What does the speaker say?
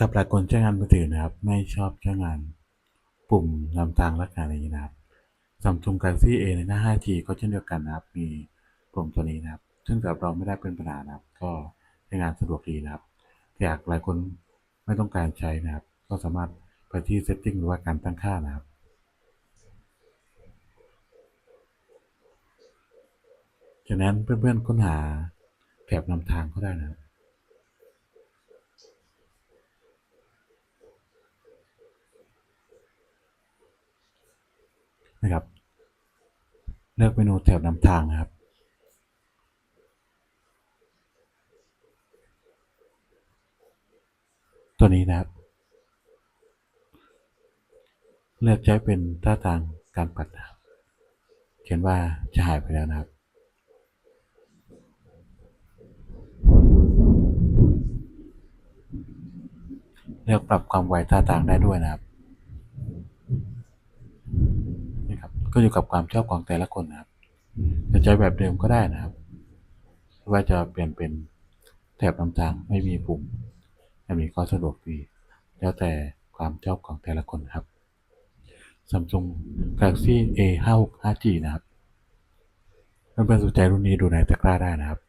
กับหลายคนใช้งานมือถือนะครับ ไม่ชอบใช้งานปุ่มนำทางลักษณะอย่างนี้นะครับ Samsung Galaxy A ในหน้า 5G ก็เช่นเดียวกันนะครับ มีปุ่มตัวนี้นะครับ ซึ่งสำหรับเราไม่ได้เป็นปัญหานะครับ ก็ใช้งานสะดวกดีนะครับแต่หากหลายคนไม่ต้องการใช้นะครับ ก็สามารถไปที่ Setting หรือว่าการตั้งค่านะครับจากนั้นเพื่อนๆค้นหาแถบนำทางก็ได้นะครับ นะครับ เลือกเมนูแถบนำทางนะครับ ตัวนี้นะครับ เลือกใช้เป็นท่าทางการปัดนะเขียนว่าจะหายไปแล้วนะครับเลือกปรับความไวท่าทางได้ด้วยนะครับนี่ครับ ก็อยู่กับความชอบของแต่ละคนนะครับ จะใช้แบบเดิมก็ได้นะครับหรือว่าจะเปลี่ยนเป็นแถบนำทางไม่มีปุ่มแบบนี้ก็สะดวกดี แล้วแต่ความชอบของแต่ละคนครับ Samsung Galaxy A 5 6 5G นะครับเพื่อนๆสนใจรุ่นนี้ดูในตะกร้าได้นะครับ